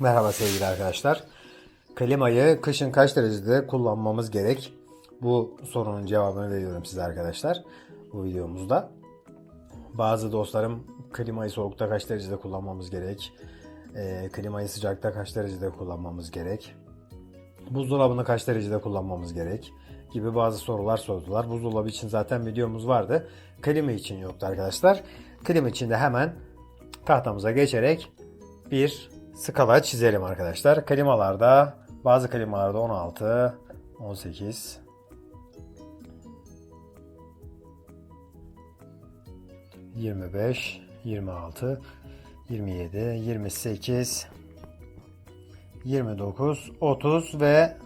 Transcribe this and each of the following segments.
Merhaba sevgili arkadaşlar. Klimayı kışın kaç derecede kullanmamız gerek? Bu sorunun cevabını veriyorum size arkadaşlar bu videomuzda. Bazı dostlarım klimayı soğukta kaç derecede kullanmamız gerek? Ee, klimayı sıcakta kaç derecede kullanmamız gerek? Buzdolabını kaç derecede kullanmamız gerek? Gibi bazı sorular sordular. Buzdolabı için zaten videomuz vardı. Klima için yoktu arkadaşlar. Klima için de hemen tahtamıza geçerek bir skala çizelim arkadaşlar. Klimalarda bazı klimalarda 16, 18, 25, 26, 27, 28, 29, 30 ve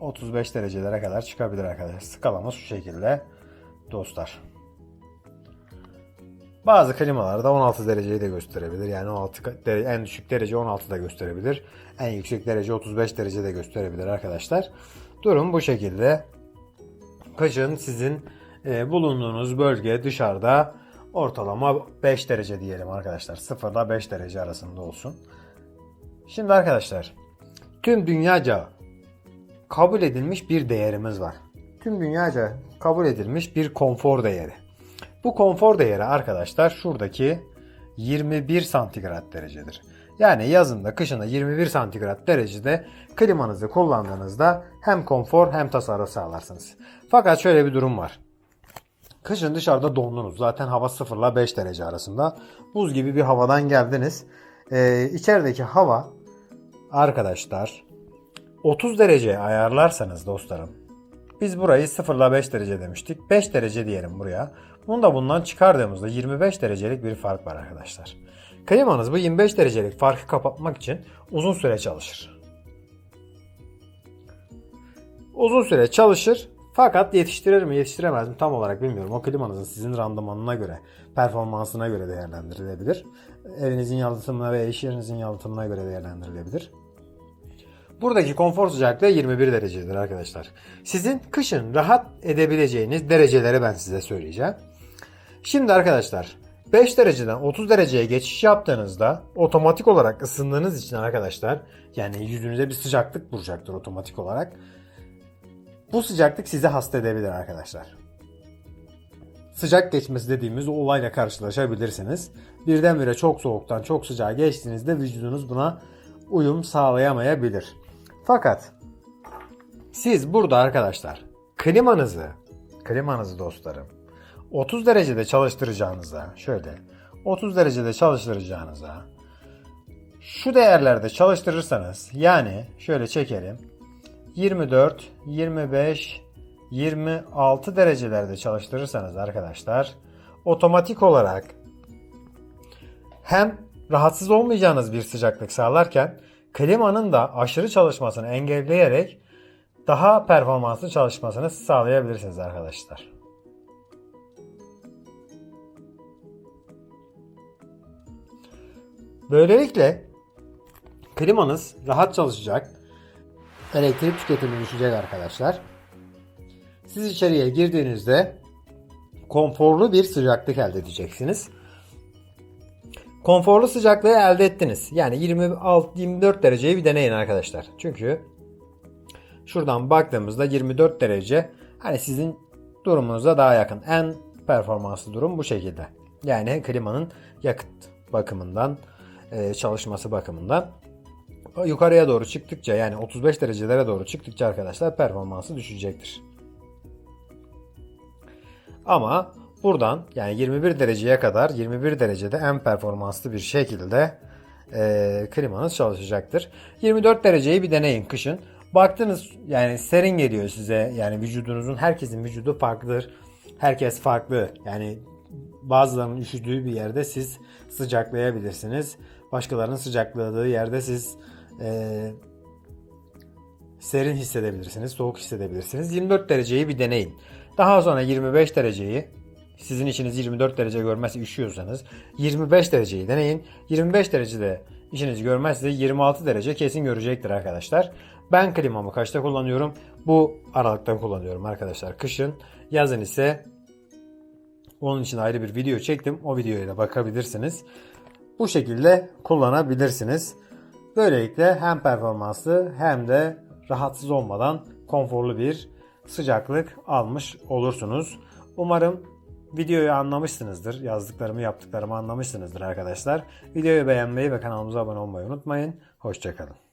35 derecelere kadar çıkabilir arkadaşlar. Skalamız şu şekilde dostlar. Bazı klimalarda 16 dereceyi de gösterebilir. Yani 16 de- en düşük derece 16 da gösterebilir. En yüksek derece 35 derece de gösterebilir arkadaşlar. Durum bu şekilde. Kışın sizin e, bulunduğunuz bölge dışarıda ortalama 5 derece diyelim arkadaşlar. 0 ile 5 derece arasında olsun. Şimdi arkadaşlar tüm dünyaca kabul edilmiş bir değerimiz var. Tüm dünyaca kabul edilmiş bir konfor değeri. Bu konfor değeri arkadaşlar şuradaki 21 santigrat derecedir. Yani yazında kışında 21 santigrat derecede klimanızı kullandığınızda hem konfor hem tasarruf sağlarsınız. Fakat şöyle bir durum var. Kışın dışarıda dondunuz. Zaten hava 0 ile 5 derece arasında. Buz gibi bir havadan geldiniz. Ee, içerideki hava arkadaşlar 30 dereceye ayarlarsanız dostlarım biz burayı 0 ile 5 derece demiştik. 5 derece diyelim buraya. Bunu da bundan çıkardığımızda 25 derecelik bir fark var arkadaşlar. Klimanız bu 25 derecelik farkı kapatmak için uzun süre çalışır. Uzun süre çalışır fakat yetiştirir mi yetiştiremez mi tam olarak bilmiyorum. O klimanızın sizin randımanına göre, performansına göre değerlendirilebilir. Evinizin yalıtımına ve iş yerinizin yalıtımına göre değerlendirilebilir. Buradaki konfor sıcaklığı 21 derecedir arkadaşlar. Sizin kışın rahat edebileceğiniz dereceleri ben size söyleyeceğim. Şimdi arkadaşlar 5 dereceden 30 dereceye geçiş yaptığınızda otomatik olarak ısındığınız için arkadaşlar yani yüzünüze bir sıcaklık vuracaktır otomatik olarak. Bu sıcaklık sizi hasta edebilir arkadaşlar. Sıcak geçmesi dediğimiz olayla karşılaşabilirsiniz. Birdenbire çok soğuktan çok sıcağa geçtiğinizde vücudunuz buna uyum sağlayamayabilir. Fakat siz burada arkadaşlar klimanızı, klimanızı dostlarım 30 derecede çalıştıracağınıza şöyle 30 derecede çalıştıracağınıza şu değerlerde çalıştırırsanız yani şöyle çekelim 24, 25, 26 derecelerde çalıştırırsanız arkadaşlar otomatik olarak hem rahatsız olmayacağınız bir sıcaklık sağlarken klimanın da aşırı çalışmasını engelleyerek daha performanslı çalışmasını sağlayabilirsiniz arkadaşlar. Böylelikle klimanız rahat çalışacak. Elektrik tüketimi düşecek arkadaşlar. Siz içeriye girdiğinizde konforlu bir sıcaklık elde edeceksiniz. Konforlu sıcaklığı elde ettiniz. Yani 26-24 dereceyi bir deneyin arkadaşlar. Çünkü şuradan baktığımızda 24 derece hani sizin durumunuza daha yakın. En performanslı durum bu şekilde. Yani klimanın yakıt bakımından, çalışması bakımından yukarıya doğru çıktıkça yani 35 derecelere doğru çıktıkça arkadaşlar performansı düşecektir. Ama buradan yani 21 dereceye kadar 21 derecede en performanslı bir şekilde e, klimanız çalışacaktır. 24 dereceyi bir deneyin kışın. Baktınız yani serin geliyor size yani vücudunuzun herkesin vücudu farklıdır. Herkes farklı yani bazılarının üşüdüğü bir yerde siz sıcaklayabilirsiniz. Başkalarının sıcakladığı yerde siz e, serin hissedebilirsiniz, soğuk hissedebilirsiniz. 24 dereceyi bir deneyin. Daha sonra 25 dereceyi sizin içiniz 24 derece görmezse üşüyorsanız 25 dereceyi deneyin. 25 derecede işiniz görmezse 26 derece kesin görecektir arkadaşlar. Ben klimamı kaçta kullanıyorum? Bu aralıkta kullanıyorum arkadaşlar. Kışın, yazın ise onun için ayrı bir video çektim. O videoya da bakabilirsiniz. Bu şekilde kullanabilirsiniz. Böylelikle hem performanslı hem de rahatsız olmadan konforlu bir sıcaklık almış olursunuz. Umarım videoyu anlamışsınızdır. Yazdıklarımı yaptıklarımı anlamışsınızdır arkadaşlar. Videoyu beğenmeyi ve kanalımıza abone olmayı unutmayın. Hoşçakalın.